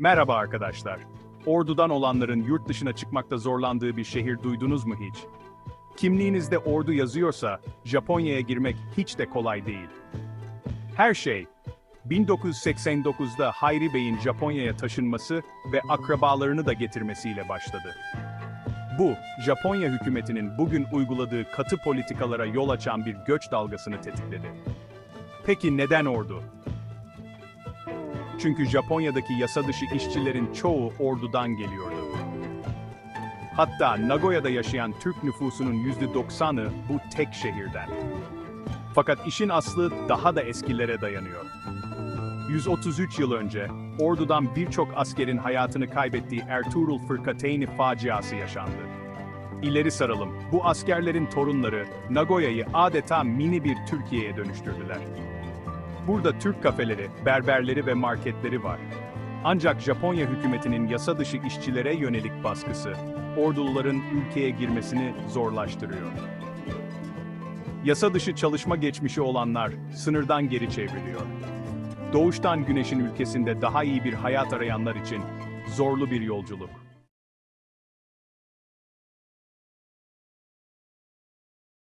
Merhaba arkadaşlar. Ordu'dan olanların yurt dışına çıkmakta zorlandığı bir şehir duydunuz mu hiç? Kimliğinizde Ordu yazıyorsa Japonya'ya girmek hiç de kolay değil. Her şey 1989'da Hayri Bey'in Japonya'ya taşınması ve akrabalarını da getirmesiyle başladı. Bu, Japonya hükümetinin bugün uyguladığı katı politikalara yol açan bir göç dalgasını tetikledi. Peki neden ordu? Çünkü Japonya'daki yasa dışı işçilerin çoğu ordudan geliyordu. Hatta Nagoya'da yaşayan Türk nüfusunun %90'ı bu tek şehirden. Fakat işin aslı daha da eskilere dayanıyor. 133 yıl önce, ordudan birçok askerin hayatını kaybettiği Ertuğrul Fırkateyni faciası yaşandı. İleri saralım, bu askerlerin torunları Nagoya'yı adeta mini bir Türkiye'ye dönüştürdüler. Burada Türk kafeleri, berberleri ve marketleri var. Ancak Japonya hükümetinin yasa dışı işçilere yönelik baskısı, orduluların ülkeye girmesini zorlaştırıyor. Yasa dışı çalışma geçmişi olanlar sınırdan geri çevriliyor. Doğuştan güneşin ülkesinde daha iyi bir hayat arayanlar için zorlu bir yolculuk.